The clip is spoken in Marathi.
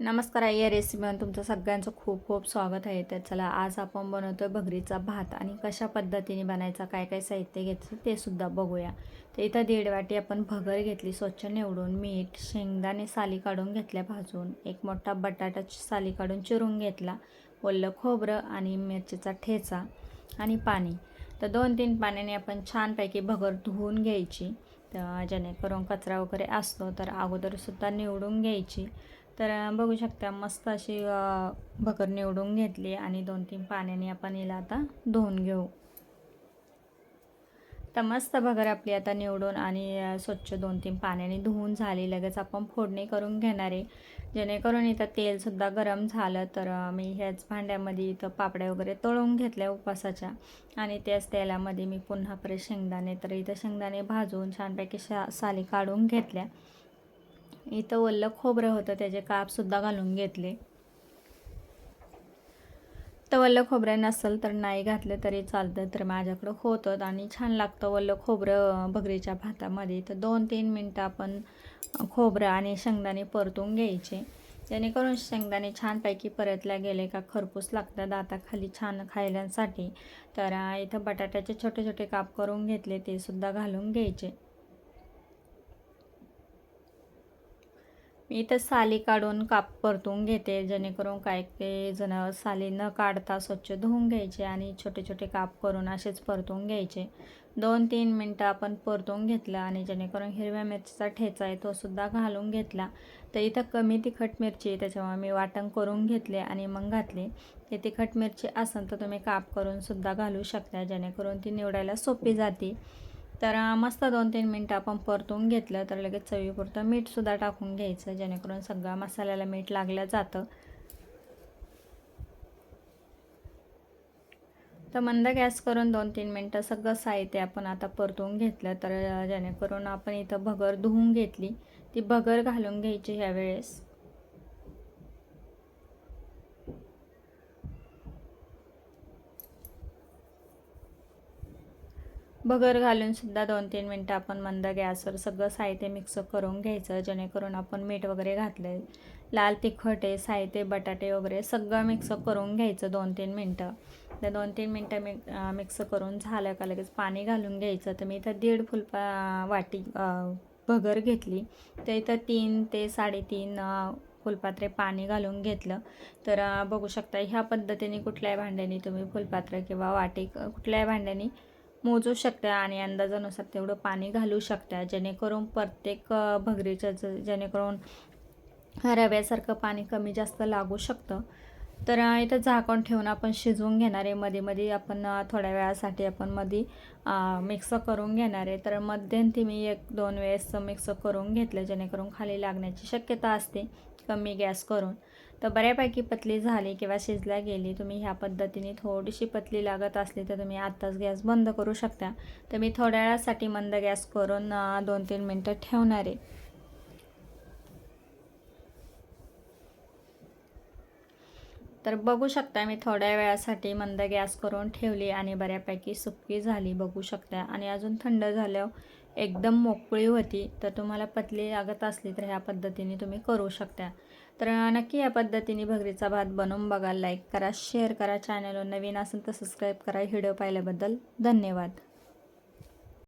नमस्कार या रेसिपीवर तुमचं सगळ्यांचं खूप खूप स्वागत आहे. तर चला आज आपण बनवतो आहे भगरीचा भात आणि कशा पद्धतीने बनायचा काय काय साहित्य घ्यायचं ते सुद्धा बघूया. तर इथं दीड वाटी आपण भगर घेतली स्वच्छ निवडून मीठ शेंगदाणे साली काढून घेतल्या भाजून एक मोठा बटाटा साली काढून चिरून घेतला ओलं खोबरं आणि मिरचीचा ठेचा आणि पाणी. तर दोन तीन पाण्याने आपण छानपैकी भगर धुवून घ्यायची. तर जेणेकरून कचरा वगैरे असतो तर अगोदरसुद्धा निवडून घ्यायची. तर बघू शकता मस्त अशी भकर निवडून घेतली आणि दोन तीन पाण्याने आपण हिला आता धुवून घेऊ. तर मस्त भगर आपली आता निवडून आणि स्वच्छ दोन तीन पाण्याने धुवून झाली. लगेच आपण फोडणी करून घेणार आहे. जेणेकरून इथं तेलसुद्धा गरम झालं तर मी ह्याच भांड्यामध्ये इथं पापड्या वगैरे तळून घेतल्या उपासाच्या आणि त्याच तेलामध्ये मी पुन्हा परत शेंगदाणे तर इथं शेंगदाणे भाजून छानपैकी शा साली काढून घेतल्या. इथं वल्ल खोबरं होतं त्याचे कापसुद्धा घालून घेतले. तर वल्लं खोबरं नसेल तर नाही घातलं तरी चालतं तर माझ्याकडं होतं आणि छान लागतं वल्लं खोबरं भगरीच्या भातामध्ये. तर दोन तीन मिनटं आपण खोबरं आणि शेंगदाणे परतून घ्यायचे. जेणेकरून शेंगदाणे छानपैकी परतल्या गेले का खरपूस लागतं दाताखाली छान खायल्यासाठी तर इथं बटाट्याचे छोटे छोटे काप करून घेतले ते सुद्धा घालून घ्यायचे. मी इथं साली काढून काप परतून घेते जेणेकरून काय काही जण साली न काढता स्वच्छ धुवून घ्यायचे आणि छोटे छोटे काप करून असेच परतून घ्यायचे. दोन तीन मिनटं आपण परतून घेतलं आणि जेणेकरून हिरव्या मिरचीचा ठेचा आहे तो सुद्धा घालून घेतला. तर इथं कमी तिखट मिरची त्याच्यामुळे मी वाटण करून घेतले आणि मग घातले. ते तिखट मिरची असेल तर तुम्ही काप करून सुद्धा घालू शकता जेणेकरून ती निवडायला सोपी जाते. तर मस्त दोन तीन मिनटं आपण परतून घेतलं तर लगेच चवीपुरतं मीठसुद्धा टाकून घ्यायचं जेणेकरून सगळ्या मसाल्याला मीठ लागलं जातं. तर मंद गॅस करून दोन तीन मिनटं सगळं साहित्य आपण आता परतून घेतलं तर जेणेकरून आपण इथं भगर धुवून घेतली. ती भगर घालून घ्यायची ह्यावेळेस. भगर घालून सुद्धा दोन तीन मिनटं आपण मंद गॅसवर सगळं साहित्य मिक्स करून घ्यायचं जेणेकरून आपण मीठ वगैरे घातलं लाल तिखट आहे साहित्य बटाटे वगैरे सगळं मिक्स करून घ्यायचं दोन तीन मिनटं. तर दोन तीन मिनटं मिक मिक्स करून झालं का लगेच पाणी घालून घ्यायचं. तर मी इथं दीड फुलपा वाटी भगर घेतली. तर इथं तीन ते साडेतीन फुलपात्रे पाणी घालून घेतलं. तर बघू शकता ह्या पद्धतीने कुठल्याही भांड्याने तुम्ही फुलपात्र किंवा वाटी कुठल्याही भांड्याने मोजू शकता आणि अंदाजानुसार तेवढं पाणी घालू शकता. जेणेकरून प्रत्येक भगरीच्या ज जेणेकरून रव्यासारखं पाणी कमी जास्त लागू शकतं. तर इथं झाकण ठेवून आपण शिजवून घेणार आहे. मध्ये मध्ये आपण थोड्या वेळासाठी आपण मध्ये मिक्स करून घेणार आहे. तर मध्यंती मी एक दोन वेळेस मिक्स करून घेतलं जेणेकरून खाली लागण्याची शक्यता असते. कमी गॅस करून. तर बऱ्यापैकी पतली झाली किंवा शिजल्या गेली. तुम्ही ह्या पद्धतीने थोडीशी पतली लागत असली तर तुम्ही आत्ताच गॅस बंद करू शकता. तर मी थोड्या वेळासाठी मंद गॅस करून दोन तीन मिनटं ठेवणार आहे. तर बघू शकता मी थोड्या वेळासाठी मंद गॅस करून ठेवली आणि बऱ्यापैकी सुकी झाली बघू शकता. आणि अजून थंड झाल्यावर एकदम मोकळी होती. तर तुम्हाला पतली लागत असली तर ह्या पद्धतीने तुम्ही करू शकता. तर नक्की या पद्धतीने भगरीचा भात बनवून बघा लाईक करा शेअर करा चॅनलवर नवीन असेल तर सबस्क्राईब करा. व्हिडिओ पाहिल्याबद्दल धन्यवाद.